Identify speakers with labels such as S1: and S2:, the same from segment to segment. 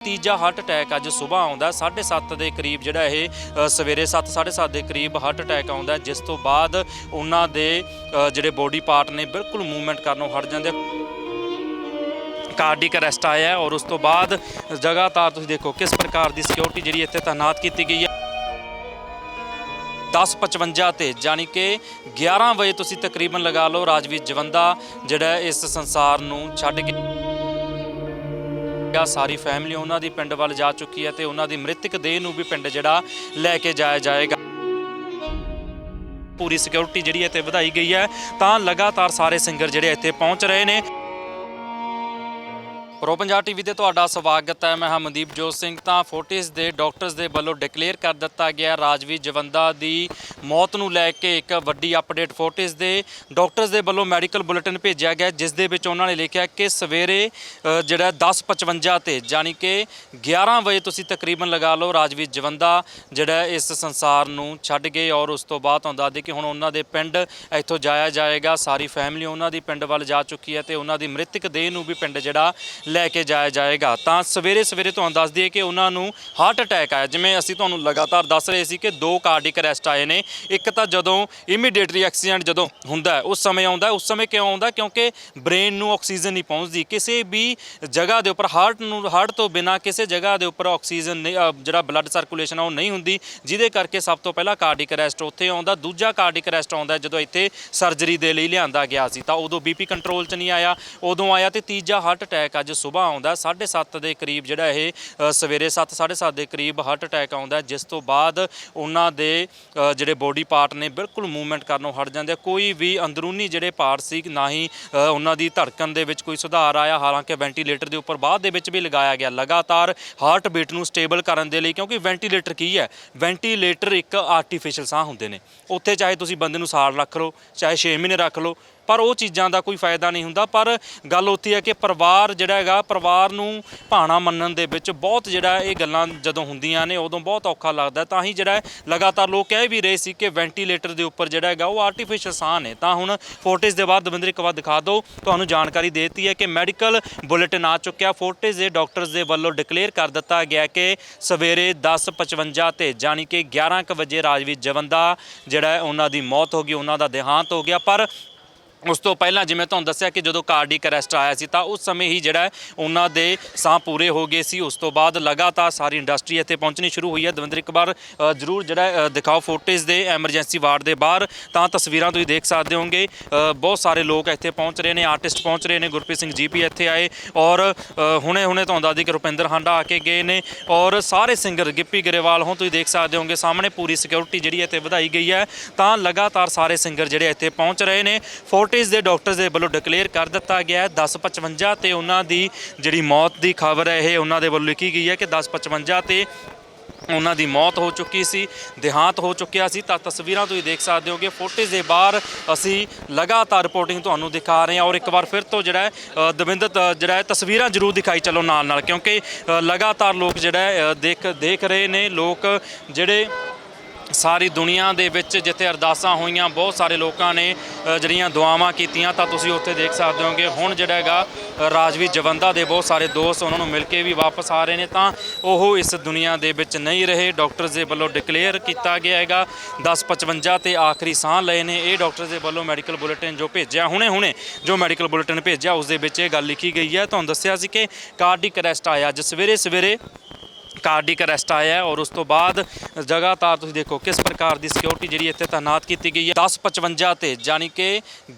S1: ਤੀਜਾ heart attack ਅੱਜ ਸਵੇਰ ਆਉਂਦਾ 7:30 ਦੇ ਕਰੀਬ ਜਿਹੜਾ ਇਹ ਅ, ਸਵੇਰੇ 7:30 ਦੇ ਕਰੀਬ ਹਾਰਟ ਅਟੈਕ ਆਉਂਦਾ ਜਿਸ ਤੋਂ ਬਾਅਦ ਉਹਨਾਂ ਦੇ ਜਿਹੜੇ ਬੋਡੀ ਪਾਰਟ ਨੇ ਬਿਲਕੁਲ ਮੂਵਮੈਂਟ ਕਰਨੋਂ ਹਟ ਜਾਂਦੇ ਕਾਰਡਿਕ ਅਰੈਸਟ ਆਇਆ ਔਰ ਉਸ ਤੋਂ ਬਾਅਦ ਲਗਾਤਾਰ ਤੁਸੀਂ ਦੇਖੋ ਕਿਸ ਪ੍ਰਕਾਰ ਦੀ ਸਿਕਿਉਰਿਟੀ ਜਿਹੜੀ ਇੱਥੇ ਤਾਇਨਾਤ ਕੀਤੀ ਗਈ ਹੈ। 10:55 ਤੇ ਜਾਣੀ ਕਿ 11 ਵਜੇ ਤੁਸੀਂ ਤਕਰੀਬਨ ਲਗਾ ਲਓ। ਰਾਜਵੀਰ ਜਵੰਦਾ ਜਿਹੜਾ ਇਸ ਸੰਸਾਰ ਨੂੰ ਛੱਡ ਕੇ ਆ ਸਾਰੀ ਫੈਮਿਲੀ ਉਹਨਾਂ ਦੀ ਪਿੰਡ ਵੱਲ ਜਾ ਚੁੱਕੀ ਹੈ ਤੇ ਉਹਨਾਂ ਦੀ ਮ੍ਰਿਤਕ ਦੇਹ ਨੂੰ ਵੀ ਪਿੰਡ ਜਿਹੜਾ ਲੈ ਕੇ ਜਾਇਆ ਜਾਏਗਾ। ਪੂਰੀ ਸਿਕਿਉਰਿਟੀ ਜਿਹੜੀ ਇੱਥੇ ਵਧਾਈ ਗਈ ਹੈ, ਤਾਂ ਲਗਾਤਾਰ ਸਾਰੇ ਸਿੰਗਰ ਜਿਹੜੇ ਇੱਥੇ ਪਹੁੰਚ ਰਹੇ ਨੇ। ਪ੍ਰੋ ਪੰਜਾਬ ਟੀਵੀ ਤੇ ਤੁਹਾਡਾ ਸਵਾਗਤ ਹੈ। ਮੈਂ ਹਾਂ ਮਨਦੀਪ ਜੋਤ ਸਿੰਘ। ਤਾਂ ਫੋਰਟਿਸ ਦੇ ਡਾਕਟਰਸ ਦੇ ਵੱਲੋਂ ਡਿਕਲੇਅਰ ਕਰ ਦਿੱਤਾ ਗਿਆ ਰਾਜਵੀਰ ਜਵੰਦਾ ਦੀ ਮੌਤ ਨੂੰ ਲੈ ਕੇ ਇੱਕ ਵੱਡੀ ਅਪਡੇਟ ਫੋਰਟਿਸ ਦੇ। ਡਾਕਟਰਸ ਦੇ ਵੱਲੋਂ ਮੈਡੀਕਲ ਬੁਲੇਟਿਨ ਭੇਜਿਆ ਗਿਆ ਜਿਸ ਦੇ ਵਿੱਚ ਉਹਨਾਂ ਨੇ ਲਿਖਿਆ ਕਿ ਸਵੇਰੇ ਅ, ਜਿਹੜਾ 10:55 ਤੇ ਜਾਣੀ ਕਿ 11 ਵਜੇ ਤੁਸੀਂ ਤਕਰੀਬਨ ਲਗਾ ਲਓ ਰਾਜਵੀਰ ਜਵੰਦਾ ਜਿਹੜਾ ਇਸ ਸੰਸਾਰ ਨੂੰ ਛੱਡ ਗਏ ਔਰ ਉਸ ਤੋਂ ਬਾਅਦ ਤੁਹਾਨੂੰ ਦੱਸ ਦੇ ਕਿ ਹੁਣ ਉਹਨਾਂ ਦੇ ਪਿੰਡ ਇੱਥੋਂ ਜਾਇਆ ਜਾਏਗਾ। ਸਾਰੀ ਫੈਮਿਲੀ ਉਹਨਾਂ ਦੀ ਪਿੰਡ ਵੱਲ ਜਾ ਚੁੱਕੀ ਹੈ ਤੇ ਉਹਨਾਂ ਦੀ ਮ੍ਰਿਤਕ ਦੇਹ ਨੂੰ ਵੀ ਪਿੰਡ ਜਿਹੜਾ ਲੈ ਕੇ ਜਾਇਆ ਜਾਏਗਾ। ਤਾਂ ਸਵੇਰੇ ਸਵੇਰੇ ਤੁਹਾਨੂੰ ਦੱਸ ਦਈਏ ਕਿ ਉਹਨਾਂ ਨੂੰ ਹਾਰਟ ਅਟੈਕ ਆਇਆ। ਜਿਵੇਂ ਅਸੀਂ ਤੁਹਾਨੂੰ ਲਗਾਤਾਰ ਦੱਸ ਰਹੇ ਸੀ ਕਿ ਦੋ ਕਾਰਡਿਕ ਅਰੈਸਟ ਆਏ ਨੇ। ਇੱਕ ਤਾਂ ਜਦੋਂ ਇਮੀਡੀਏਟਲੀ ਐਕਸੀਡੈਂਟ ਜਦੋਂ ਹੁੰਦਾ ਉਸ ਸਮੇਂ ਆਉਂਦਾ ਉਸ ਸਮੇਂ ਕਿਉਂ ਆਉਂਦਾ ਕਿਉਂਕਿ ਬ੍ਰੇਨ ਨੂੰ ਆਕਸੀਜਨ ਨਹੀਂ ਪਹੁੰਚਦੀ। ਕਿਸੇ ਵੀ ਜਗ੍ਹਾ ਦੇ ਉੱਪਰ ਹਾਰਟ ਨੂੰ ਹਾਰਟ ਤੋਂ ਬਿਨਾ ਕਿਸੇ ਜਗ੍ਹਾ ਦੇ ਉੱਪਰ ਆਕਸੀਜਨ ਨਹੀਂ ਜਿਹੜਾ ਬਲੱਡ ਸਰਕੂਲੇਸ਼ਨ ਆ, ਉਹ ਨਹੀਂ ਹੁੰਦੀ। ਜਿਹਦੇ ਕਰਕੇ ਸਭ ਤੋਂ ਪਹਿਲਾਂ ਕਾਰਡਿਕ ਅਰੈਸਟ ਉੱਥੇ ਆਉਂਦਾ। ਦੂਜਾ ਕਾਰਡਿਕ ਅਰੈਸਟ ਆਉਂਦਾ ਜਦੋਂ ਇੱਥੇ ਸਰਜਰੀ ਦੇ ਲਈ ਲਿਆਂਦਾ ਗਿਆ ਸੀ। ਤਾਂ ਉਦੋਂ ਬੀਪੀ ਕੰਟਰੋਲ 'ਚ ਨਹੀਂ ਆਇਆ। ਉਦੋਂ ਆਇਆ ਤੇ ਤੀਜਾ ਹਾਰਟ ਅਟੈਕ ਆ ਜਿਸ ਸਵੇਰ ਆਉਂਦਾ 7:30 ਦੇ ਕਰੀਬ ਜਿਹੜਾ ਇਹ ਅ, ਸਵੇਰੇ 7:30 ਦੇ ਕਰੀਬ ਹਾਰਟ ਅਟੈਕ ਆਉਂਦਾ ਜਿਸ ਤੋਂ ਬਾਅਦ ਉਹਨਾਂ ਦੇ ਅ, ਜਿਹੜੇ ਬੋਡੀ ਪਾਰਟ ਨੇ ਬਿਲਕੁਲ ਮੂਵਮੈਂਟ ਕਰਨੋਂ ਹਟ ਜਾਂਦੇ ਆ। ਕੋਈ ਵੀ ਅੰਦਰੂਨੀ ਜਿਹੜੇ ਪਾਰਟ ਸੀ ਨਾ ਹੀ ਅ, ਉਹਨਾਂ ਦੀ ਧੜਕਣ ਦੇ ਵਿੱਚ ਕੋਈ ਸੁਧਾਰ ਆਇਆ ਹਾਲਾਂਕਿ ਵੈਂਟੀਲੇਟਰ ਦੇ ਉੱਪਰ ਬਾਅਦ ਦੇ ਵਿੱਚ ਵੀ ਲਗਾਇਆ ਗਿਆ। ਲਗਾਤਾਰ ਹਾਰਟ ਬੀਟ ਨੂੰ ਸਟੇਬਲ ਕਰਨ ਦੇ ਲਈ ਕਿਉਂਕਿ ਵੈਂਟੀਲੇਟਰ ਕੀ ਹੈ? ਵੈਂਟੀਲੇਟਰ ਇੱਕ ਆਰਟੀਫੀਸ਼ੀਅਲ ਸਾਹ ਹੁੰਦੇ ਨੇ। ਉੱਥੇ ਚਾਹੇ ਤੁਸੀਂ ਬੰਦੇ ਨੂੰ ਸਾਲ ਰੱਖ ਲਓ ਚਾਹੇ 6 ਮਹੀਨੇ ਰੱਖ ਲਓ ਪਰ ਉਹ ਚੀਜ਼ਾਂ ਦਾ ਕੋਈ ਫਾਇਦਾ ਨਹੀਂ ਹੁੰਦਾ। ਪਰ ਗੱਲ ਉੱਥੇ ਹੈ ਕਿ ਪਰਿਵਾਰ ਜਿਹੜਾ ਹੈਗਾ, ਪਰਿਵਾਰ ਨੂੰ ਭਾਣਾ ਮੰਨਣ ਦੇ ਵਿੱਚ ਬਹੁਤ ਜਿਹੜਾ ਇਹ ਗੱਲਾਂ ਜਦੋਂ ਹੁੰਦੀਆਂ ਨੇ, ਉਦੋਂ ਬਹੁਤ ਔਖਾ ਲੱਗਦਾ। ਤਾਂ ਹੀ ਜਿਹੜਾ ਲਗਾਤਾਰ ਲੋਕ ਕਹਿ ਵੀ ਰਹੇ ਸੀ ਕਿ ਵੈਂਟੀਲੇਟਰ ਦੇ ਉੱਪਰ ਜਿਹੜਾ ਹੈਗਾ, ਉਹ ਆਰਟੀਫੀਸ਼ੀਅਲ ਸਾਹ ਨੇ। ਤਾਂ ਹੁਣ ਫੋਰਟਿਸ ਦੇ ਬਾਅਦ ਦਵਿੰਦਰ ਇੱਕ ਵਾਰ ਦਿਖਾ ਦਿਓ। ਤੁਹਾਨੂੰ ਜਾਣਕਾਰੀ ਦੇ ਦਿੱਤੀ ਹੈ ਕਿ ਮੈਡੀਕਲ ਬੁਲੇਟਿਨ ਆ ਚੁੱਕਿਆ। ਫੋਰਟਿਸ ਦੇ ਡਾਕਟਰਸ ਦੇ ਵੱਲੋਂ ਡਿਕਲੇਅਰ ਕਰ ਦਿੱਤਾ ਗਿਆ ਕਿ ਸਵੇਰੇ 10:55 ਤੇ ਜਾਣੀ ਕਿ 11 ਕੁ ਵਜੇ ਰਾਜਵੀਰ ਜਵੰਦਾ ਜਿਹੜਾ ਉਹਨਾਂ ਦੀ ਮੌਤ ਹੋ ਗਈ, ਉਹਨਾਂ ਦਾ ਦੇਹਾਂਤ ਹੋ ਗਿਆ। ਪਰ ਉਸ ਤੋਂ ਪਹਿਲਾਂ ਜਿਵੇਂ ਤੁਹਾਨੂੰ ਦੱਸਿਆ ਕਿ ਜਦੋਂ ਕਾਰਡਿਕ ਅਰੈਸਟ ਆਇਆ ਸੀ ਤਾਂ ਉਸ ਸਮੇਂ ਹੀ ਜਿਹੜਾ ਹੈ ਉਹਨਾਂ ਦੇ ਸਾਹ ਪੂਰੇ ਹੋ ਗਏ ਸੀ। ਉਸ ਤੋਂ ਬਾਅਦ ਲਗਾਤਾਰ ਸਾਰੀ ਇੰਡਸਟਰੀ ਇੱਥੇ ਪਹੁੰਚਣੀ ਸ਼ੁਰੂ ਹੋਈ ਹੈ। ਦਵਿੰਦਰ ਇੱਕ ਵਾਰ ਅ, ਜਰੂਰ ਜਿਹੜਾ ਹੈ, ਅ, ਦਿਖਾਓ ਫੋਟੇਜ ਦੇ ਐਮਰਜੈਂਸੀ ਵਾਰਡ ਦੇ ਬਾਹਰ। ਤਾਂ ਤਸਵੀਰਾਂ ਤੁਸੀਂ ਦੇਖ ਸਕਦੇ ਹੋਗੇ ਬਹੁਤ ਸਾਰੇ ਲੋਕ ਇੱਥੇ ਪਹੁੰਚ ਰਹੇ ਨੇ ਆਰਟਿਸਟ ਪਹੁੰਚ ਰਹੇ ਨੇ ਗੁਰਪ੍ਰੀਤ ਸਿੰਘ ਜੀ ਵੀ ਇੱਥੇ ਆਏ ਔਰ ਅ, ਹੁਣੇ ਹੁਣੇ ਤੁਹਾਨੂੰ ਦੱਸਦੀ ਕਿ ਰੁਪਿੰਦਰ ਹਾਂਡਾ ਆ ਕੇ ਗਏ ਨੇ ਔਰ ਸਾਰੇ ਸਿੰਗਰ ਗਿੱਪੀ ਗਰੇਵਾਲ ਹੋਂ ਤੁਸੀਂ ਦੇਖ ਸਕਦੇ ਹੋਗੇ ਸਾਹਮਣੇ ਪੂਰੀ ਸਿਕਿਉਰਿਟੀ ਜਿਹੜੀ ਇੱਥੇ ਵਧਾਈ ਗਈ ਹੈ। ਤਾਂ ਲਗਾਤਾਰ ਸਾਰੇ ਸਿੰਗਰ ਜਿਹੜੇ ਇੱਥੇ ਪਹੁੰਚ ਰਹੇ ਨੇ। ਫੋਰਟਿਸ ਦੇ ਡਾਕਟਰਸ ਦੇ ਵੱਲੋਂ ਡਿਕਲੇਅਰ ਕਰ ਦਿੱਤਾ ਗਿਆ ਹੈ। 10:55 ਤੇ ਉਹਨਾਂ ਦੀ ਜਿਹੜੀ ਮੌਤ ਦੀ ਖਬਰ ਹੈ, ਇਹ ਉਹਨਾਂ ਦੇ ਵੱਲੋਂ ਲਿਖੀ ਗਈ ਹੈ ਕਿ 10:55 ਤੇ ਉਹਨਾਂ ਦੀ ਮੌਤ ਹੋ ਚੁੱਕੀ ਸੀ, ਦੇਹਾਂਤ ਹੋ ਚੁੱਕਿਆ ਸੀ। ਤਾਂ ਤਸਵੀਰਾਂ ਤੁਸੀਂ ਦੇਖ ਸਕਦੇ ਹੋਗੇ, ਫੋਟੇਜ ਦੇ ਬਾਹਰ ਅਸੀਂ ਲਗਾਤਾਰ ਰਿਪੋਰਟਿੰਗ ਤੁਹਾਨੂੰ ਦਿਖਾ ਰਹੇ ਹਾਂ ਔਰ ਇੱਕ ਵਾਰ ਫਿਰ ਤੋਂ ਜਿਹੜਾ ਹੈ ਦਵਿੰਦਰ ਜਿਹੜਾ ਹੈ, ਤਸਵੀਰਾਂ ਜ਼ਰੂਰ ਦਿਖਾਈ ਚੱਲੋ ਨਾਲ ਨਾਲ ਕਿਉਂਕਿ ਲਗਾਤਾਰ ਲੋਕ ਜਿਹੜਾ ਦੇਖ ਦੇਖ ਰਹੇ ਨੇ, ਲੋਕ ਜਿਹੜੇ ਸਾਰੀ ਦੁਨੀਆ ਦੇ ਵਿੱਚ ਜਿੱਥੇ ਅਰਦਾਸਾਂ ਹੋਈਆਂ, ਬਹੁਤ ਸਾਰੇ ਲੋਕਾਂ ਨੇ ਜਿਹੜੀਆਂ ਦੁਆਵਾਂ ਕੀਤੀਆਂ, ਤਾਂ ਤੁਸੀਂ ਉੱਥੇ ਦੇਖ ਸਕਦੇ ਹੋਗੇ। ਹੁਣ ਜਿਹੜਾ ਹੈਗਾ ਰਾਜਵੀ ਰਾਜਵੀਰ ਜਵੰਦਾ ਦੇ ਬਹੁਤ ਸਾਰੇ ਦੋਸਤ ਉਹਨਾਂ ਨੂੰ ਮਿਲ ਕੇ ਵੀ ਵਾਪਸ ਆ ਰਹੇ ਨੇ, ਤਾਂ ਉਹ ਇਸ ਦੁਨੀਆ ਦੇ ਵਿੱਚ ਨਹੀਂ ਰਹੇ। ਡਾਕਟਰਸ ਦੇ ਵੱਲੋਂ ਡਿਕਲੇਅਰ ਕੀਤਾ ਗਿਆ ਹੈਗਾ। 10:55 ਤੇ ਆਖਰੀ ਸਾਹ ਲਏ ਨੇ। ਇਹ ਡਾਕਟਰਸ ਦੇ ਵੱਲੋਂ ਮੈਡੀਕਲ ਬੁਲੇਟਿਨ ਜੋ ਭੇਜਿਆ ਹੁਣੇ ਹੁਣੇ, ਜੋ ਮੈਡੀਕਲ ਬੁਲੇਟਿਨ ਭੇਜਿਆ, ਉਸ ਦੇ ਵਿੱਚ ਇਹ ਗੱਲ ਲਿਖੀ ਗਈ ਹੈ। ਤੁਹਾਨੂੰ ਦੱਸਿਆ ਸੀ ਕਿ ਕਾਰਡਿਕ ਅਰੈਸਟ ਆਇਆ ਅੱਜ। ਸਵੇਰੇ ਸਵੇਰੇ ਕਾਰਡਿਕ ਅਰੈਸਟ ਆਇਆ ਹੈ ਔਰ ਉਸ ਤੋਂ ਬਾਅਦ ਲਗਾਤਾਰ ਤੁਸੀਂ ਦੇਖੋ ਕਿਸ ਪ੍ਰਕਾਰ ਦੀ ਸਿਕਿਉਰਿਟੀ ਜਿਹੜੀ ਇੱਥੇ ਤਾਇਨਾਤ ਕੀਤੀ ਗਈ ਹੈ। 10:55 ਤੇ ਜਾਣੀ ਕਿ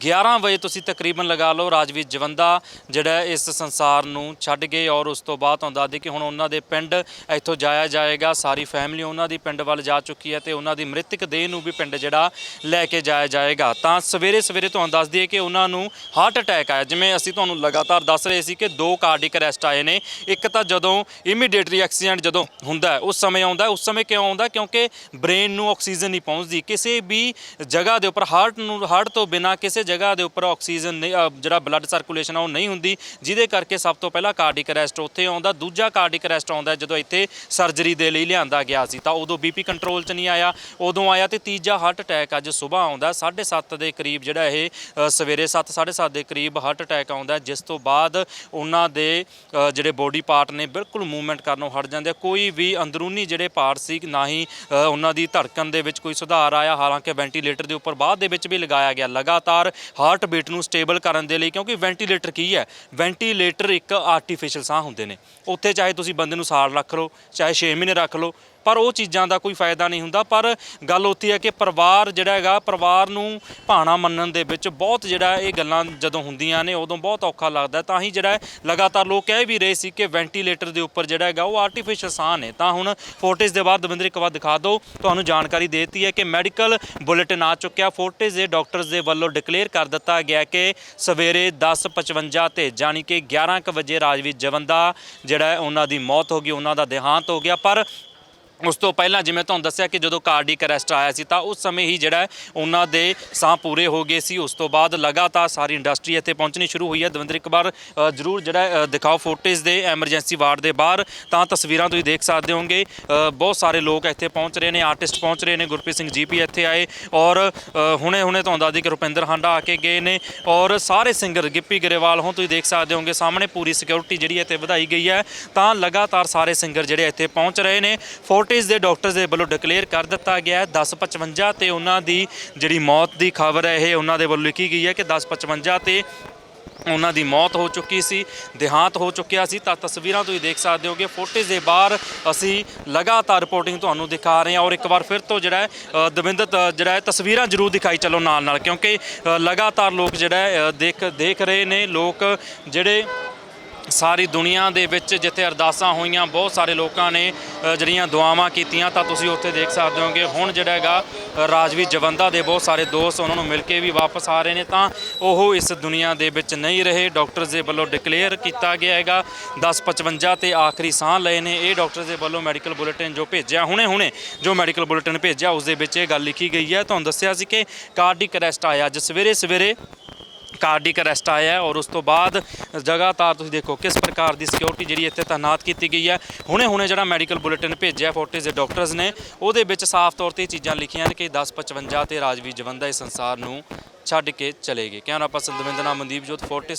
S1: 11 ਵਜੇ ਤੁਸੀਂ ਤਕਰੀਬਨ ਲਗਾ ਲਓ ਰਾਜਵੀਰ ਜਵੰਦਾ ਜਿਹੜਾ ਇਸ ਸੰਸਾਰ ਨੂੰ ਛੱਡ ਗਏ ਔਰ ਉਸ ਤੋਂ ਬਾਅਦ ਤੁਹਾਨੂੰ ਦੱਸ ਕਿ ਹੁਣ ਉਹਨਾਂ ਦੇ ਪਿੰਡ ਇੱਥੋਂ ਜਾਇਆ ਜਾਏਗਾ। ਸਾਰੀ ਫੈਮਿਲੀ ਉਹਨਾਂ ਦੀ ਪਿੰਡ ਵੱਲ ਜਾ ਚੁੱਕੀ ਹੈ ਤੇ ਉਹਨਾਂ ਦੀ ਮ੍ਰਿਤਕ ਦੇਹ ਨੂੰ ਵੀ ਪਿੰਡ ਜਿਹੜਾ ਲੈ ਕੇ ਜਾਇਆ ਜਾਏਗਾ। ਤਾਂ ਸਵੇਰੇ ਸਵੇਰੇ ਤੁਹਾਨੂੰ ਦੱਸ ਦਈਏ ਕਿ ਉਹਨਾਂ ਨੂੰ ਹਾਰਟ ਅਟੈਕ ਆਇਆ। ਜਿਵੇਂ ਅਸੀਂ ਤੁਹਾਨੂੰ ਲਗਾਤਾਰ ਦੱਸ ਰਹੇ ਸੀ ਕਿ ਦੋ ਕਾਰਡਿਕ ਅਰੈਸਟ ਆਏ ਨੇ। ਇੱਕ ਤਾਂ ਜਦੋਂ ਇਮੀਡੀਏਟਲੀ ਐਕਸੀਡੈਂਟ ਜਦੋਂ ਹੁੰਦਾ ਉਸ ਸਮੇਂ ਆਉਂਦਾ ਉਸ ਸਮੇਂ ਕਿਉਂ ਆਉਂਦਾ ਕਿਉਂਕਿ ਬ੍ਰੇਨ ਨੂੰ ਆਕਸੀਜਨ ਨਹੀਂ ਪਹੁੰਚਦੀ। ਕਿਸੇ ਵੀ ਜਗ੍ਹਾ ਦੇ ਉੱਪਰ ਹਾਰਟ ਨੂੰ ਹਾਰਟ ਤੋਂ ਬਿਨਾ ਕਿਸੇ ਜਗ੍ਹਾ ਦੇ ਉੱਪਰ ਆਕਸੀਜਨ ਨਹੀਂ ਅ, ਜਿਹੜਾ ਬਲੱਡ ਸਰਕੂਲੇਸ਼ਨ ਆ ਉਹ ਨਹੀਂ ਹੁੰਦੀ। ਜਿਹਦੇ ਕਰਕੇ ਸਭ ਤੋਂ ਪਹਿਲਾਂ ਕਾਰਡਿਕ ਅਰੈਸਟ ਉੱਥੇ ਆਉਂਦਾ। ਦੂਜਾ ਕਾਰਡਿਕ ਅਰੈਸਟ ਆਉਂਦਾ ਜਦੋਂ ਇੱਥੇ ਸਰਜਰੀ ਦੇ ਲਈ ਲਿਆਂਦਾ ਗਿਆ ਸੀ। ਤਾਂ ਉਦੋਂ ਬੀਪੀ ਕੰਟਰੋਲ 'ਚ ਨਹੀਂ ਆਇਆ। ਉਦੋਂ ਆਇਆ ਤੇ ਤੀਜਾ ਹਾਰਟ ਅਟੈਕ ਅੱਜ ਸਵੇਰ ਆਉਂਦਾ 7:30 ਦੇ ਕਰੀਬ ਜਿਹੜਾ ਇਹ ਅ, ਸਵੇਰੇ 7:30 ਦੇ ਕਰੀਬ ਹਾਰਟ ਅਟੈਕ ਆਉਂਦਾ ਜਿਸ ਤੋਂ ਬਾਅਦ ਉਹਨਾਂ ਦੇ ਅ, ਜਿਹੜੇ ਬੋਡੀ ਪਾਰਟ ਨੇ ਬਿਲਕੁਲ ਮੂਵਮੈਂਟ ਕਰਨੋਂ ਹਟ ਜਾਂਦੇ ਆ। ਕੋਈ ਵੀ ਅੰਦਰੂਨੀ ਜਿਹੜੇ ਪਾਰਟ ਸੀ, ਨਾ ਹੀ ਉਹਨਾਂ ਦੀ ਧੜਕਣ ਦੇ ਵਿੱਚ ਕੋਈ ਸੁਧਾਰ ਆਇਆ। ਹਾਲਾਂਕਿ ਵੈਂਟੀਲੇਟਰ ਦੇ ਉੱਪਰ ਬਾਅਦ ਦੇ ਵਿੱਚ ਵੀ ਲਗਾਇਆ ਗਿਆ। ਲਗਾਤਾਰ ਹਾਰਟ ਬੀਟ ਨੂੰ ਸਟੇਬਲ ਕਰਨ ਦੇ ਲਈ, ਕਿਉਂਕਿ ਵੈਂਟੀਲੇਟਰ ਕੀ ਹੈ? ਵੈਂਟੀਲੇਟਰ ਇੱਕ ਆਰਟੀਫੀਸ਼ੀਅਲ ਸਾਹ ਹੁੰਦੇ ਨੇ। ਉੱਥੇ ਚਾਹੇ ਤੁਸੀਂ ਬੰਦੇ ਨੂੰ ਸਾਲ ਰੱਖ ਲਓ, ਚਾਹੇ 6 ਮਹੀਨੇ ਰੱਖ ਲਓ ਪਰ ਉਹ ਚੀਜ਼ਾਂ ਦਾ ਕੋਈ ਫਾਇਦਾ ਨਹੀਂ ਹੁੰਦਾ। ਪਰ ਗੱਲ ਉੱਥੇ ਹੈ ਕਿ ਪਰਿਵਾਰ ਜਿਹੜਾ ਹੈਗਾ, ਪਰਿਵਾਰ ਨੂੰ ਭਾਣਾ ਮੰਨਣ ਦੇ ਵਿੱਚ ਬਹੁਤ ਜਿਹੜਾ ਇਹ ਗੱਲਾਂ ਜਦੋਂ ਹੁੰਦੀਆਂ ਨੇ, ਉਦੋਂ ਬਹੁਤ ਔਖਾ ਲੱਗਦਾ ਤਾਂ ਹੀ ਜਿਹੜਾ ਲਗਾਤਾਰ ਲੋਕ ਕਹਿ ਵੀ ਰਹੇ ਸੀ ਕਿ ਵੈਂਟੀਲੇਟਰ ਦੇ ਉੱਪਰ ਜਿਹੜਾ ਹੈਗਾ, ਉਹ ਆਰਟੀਫੀਸ਼ੀਅਲ ਸਾਹ ਨੇ। ਤਾਂ ਹੁਣ ਫੋਟੇਜ ਦੇ ਬਾਅਦ ਦਵਿੰਦਰ, ਇੱਕ ਵਾਰ ਦਿਖਾ ਦਿਓ। ਤੁਹਾਨੂੰ ਜਾਣਕਾਰੀ ਦੇ ਦਿੱਤੀ ਹੈ ਕਿ ਮੈਡੀਕਲ ਬੁਲੇਟਿਨ ਆ ਚੁੱਕਿਆ। ਫੋਟੇਜ ਦੇ ਡਾਕਟਰਸ ਦੇ ਵੱਲੋਂ ਡਿਕਲੇਅਰ ਕਰ ਦਿੱਤਾ ਗਿਆ ਕਿ ਸਵੇਰੇ 10:55 ਤੇ ਜਾਣੀ ਕਿ 11 ਕੁ ਵਜੇ ਰਾਜਵੀਰ ਜਵੰਦਾ ਜਿਹੜਾ ਉਹਨਾਂ ਦੀ ਮੌਤ ਹੋ ਗਈ, ਉਹਨਾਂ ਦਾ ਦੇਹਾਂਤ ਹੋ ਗਿਆ। ਪਰ ਉਸ ਤੋਂ ਪਹਿਲਾਂ ਜਿਵੇਂ ਤੁਹਾਨੂੰ ਦੱਸਿਆ ਕਿ ਜਦੋਂ ਕਾਰਡਿਕ ਅਰੈਸਟ ਆਇਆ ਸੀ ਤਾਂ ਉਸ ਸਮੇਂ ਹੀ ਜਿਹੜਾ ਉਹਨਾਂ ਦੇ ਸਾਹ ਪੂਰੇ ਹੋ ਗਏ ਸੀ। ਉਸ ਤੋਂ ਬਾਅਦ ਲਗਾਤਾਰ ਸਾਰੀ ਇੰਡਸਟਰੀ ਇੱਥੇ ਪਹੁੰਚਣੀ ਸ਼ੁਰੂ ਹੋਈ ਹੈ। ਦਵਿੰਦਰ, ਇੱਕ ਵਾਰ ਜਰੂਰ ਜਿਹੜਾ ਦਿਖਾਓ ਫੋਟੇਜ ਦੇ ਐਮਰਜੈਂਸੀ ਵਾਰਡ ਦੇ ਬਾਹਰ। ਤਾਂ ਤਸਵੀਰਾਂ ਤੁਸੀਂ ਦੇਖ ਸਕਦੇ ਹੋਗੇ ਬਹੁਤ ਸਾਰੇ ਲੋਕ ਇੱਥੇ ਪਹੁੰਚ ਰਹੇ ਨੇ, ਆਰਟਿਸਟ ਪਹੁੰਚ ਰਹੇ ਨੇ, ਗੁਰਪ੍ਰੀਤ ਸਿੰਘ ਜੀ ਵੀ ਇੱਥੇ ਆਏ ਔਰ ਹੁਣੇ ਹੁਣੇ ਤੁਹਾਨੂੰ ਦੱਸਦੀ ਕਿ ਰੁਪਿੰਦਰ ਹਾਂਡਾ ਆ ਕੇ ਗਏ ਨੇ ਔਰ ਸਾਰੇ ਸਿੰਗਰ ਗਿੱਪੀ ਗਰੇਵਾਲ ਹੋ ਤੁਸੀਂ ਦੇਖ ਸਕਦੇ ਹੋਗੇ ਸਾਹਮਣੇ ਪੂਰੀ ਸਿਕਿਉਰਿਟੀ ਜਿਹੜੀ ਇੱਥੇ ਵਧਾਈ ਗਈ ਹੈ। ਤਾਂ ਲਗਾਤਾਰ ਸਾਰੇ ਸਿੰਗਰ ਜਿਹੜੇ ਇੱਥੇ ਪਹੁੰਚ ਰਹੇ ਨੇ। ਫੋਰਟਿਸ ਦੇ ਡਾਕਟਰਸ ਦੇ ਵੱਲੋਂ ਡਿਕਲੇਅਰ ਕਰ ਦਿੱਤਾ ਗਿਆ ਹੈ। 1055 ਤੇ ਉਹਨਾਂ ਦੀ ਜਿਹੜੀ ਮੌਤ ਦੀ ਖਬਰ ਹੈ ਇਹ ਉਹਨਾਂ ਦੇ ਵੱਲੋਂ ਲਿਖੀ ਗਈ ਹੈ ਕਿ 1055 ਤੇ ਉਹਨਾਂ ਦੀ ਮੌਤ ਹੋ ਚੁੱਕੀ ਸੀ ਦੇਹਾਂਤ ਹੋ ਚੁੱਕਿਆ ਸੀ। ਤਾਂ ਤਸਵੀਰਾਂ ਤੁਸੀਂ ਦੇਖ ਸਕਦੇ ਹੋਗੇ ਫੋਟੇਜ ਦੇ ਬਾਹਰ ਅਸੀਂ ਲਗਾਤਾਰ ਰਿਪੋਰਟਿੰਗ ਤੁਹਾਨੂੰ ਦਿਖਾ ਰਹੇ ਹਾਂ। ਔਰ ਇੱਕ ਵਾਰ ਫਿਰ ਤੋਂ ਜਿਹੜਾ ਹੈ, ਦਵਿੰਦਰ ਜਿਹੜਾ ਹੈ ਤਸਵੀਰਾਂ ਜ਼ਰੂਰ ਦਿਖਾਈ ਚੱਲੋ ਨਾਲ ਨਾਲ ਕਿਉਂਕਿ ਲਗਾਤਾਰ ਲੋਕ ਜਿਹੜਾ ਦੇਖ ਦੇਖ ਰਹੇ ਨੇ। ਲੋਕ ਜਿਹੜੇ ਸਾਰੀ ਦੁਨੀਆ ਦੇ ਵਿੱਚ ਜਿੱਥੇ ਅਰਦਾਸਾਂ ਹੋਈਆਂ, ਬਹੁਤ ਸਾਰੇ ਲੋਕਾਂ ਨੇ ਜਿਹੜੀਆਂ ਦੁਆਵਾਂ ਕੀਤੀਆਂ ਤਾਂ ਤੁਸੀਂ ਉੱਥੇ ਦੇਖ ਸਕਦੇ ਹੋਗੇ। ਹੁਣ ਜਿਹੜਾ ਹੈਗਾ ਰਾਜਵੀ ਜਵੰਦਾ ਦੇ ਬਹੁਤ ਸਾਰੇ ਦੋਸਤ ਉਹਨਾਂ ਨੂੰ ਮਿਲ ਕੇ ਵੀ ਵਾਪਸ ਆ ਰਹੇ ਨੇ ਤਾਂ ਉਹ ਇਸ ਦੁਨੀਆ ਦੇ ਵਿੱਚ ਨਹੀਂ ਰਹੇ। ਡਾਕਟਰਸ ਦੇ ਵੱਲੋਂ ਡਿਕਲੇਅਰ ਕੀਤਾ ਗਿਆ ਹੈਗਾ। 1055 ਤੇ ਆਖਰੀ ਸਾਹ ਲਏ ਨੇ। ਇਹ ਡਾਕਟਰਸ ਦੇ ਵੱਲੋਂ ਮੈਡੀਕਲ ਬੁਲੇਟਿਨ ਜੋ ਭੇਜਿਆ ਹੁਣੇ ਹੁਣੇ ਜੋ ਮੈਡੀਕਲ ਬੁਲੇਟਿਨ ਭੇਜਿਆ, ਉਸ ਦੇ ਵਿੱਚ ਇਹ ਗੱਲ ਲਿਖੀ ਗਈ ਹੈ। ਤੁਹਾਨੂੰ ਦੱਸਿਆ ਸੀ ਕਿ ਕਾਰਡਿਕ ਅਰੈਸਟ ਆਇਆ ਅੱਜ ਸਵੇਰੇ ਸਵੇਰੇ ਕਾਰਡਿਕ ਅਰੈਸਟ ਆਇਆ ਔਰ ਉਸ ਤੋਂ ਬਾਅਦ ਲਗਾਤਾਰ ਤੁਸੀਂ ਦੇਖੋ ਕਿਸ ਪ੍ਰਕਾਰ ਦੀ ਸਿਕਿਉਰਿਟੀ ਜਿਹੜੀ ਇੱਥੇ ਤਾਇਨਾਤ ਕੀਤੀ ਗਈ ਹੈ। ਹੁਣੇ ਹੁਣੇ ਜਿਹੜਾ ਮੈਡੀਕਲ ਬੁਲੇਟਿਨ ਭੇਜਿਆ ਫੋਰਟਿਸ ਦੇ ਡਾਕਟਰਸ ਨੇ, ਉਹਦੇ ਵਿੱਚ ਸਾਫ਼ ਤੌਰ ਤੇ ਇਹ ਚੀਜ਼ਾਂ ਲਿਖੀਆਂ ਨੇ ਕਿ 1055 ਤੇ ਰਾਜਵੀਰ ਜਵੰਦਾ ਇਸ ਸੰਸਾਰ ਨੂੰ ਛੱਡ ਕੇ ਚਲੇ ਗਏ। ਕੈਮਰਾ ਪਰਸਨ ਦਵਿੰਦਰ ਨਾਮ ਮਨਦੀਪ ਜੋਤ, ਫੋਰਟਿਸ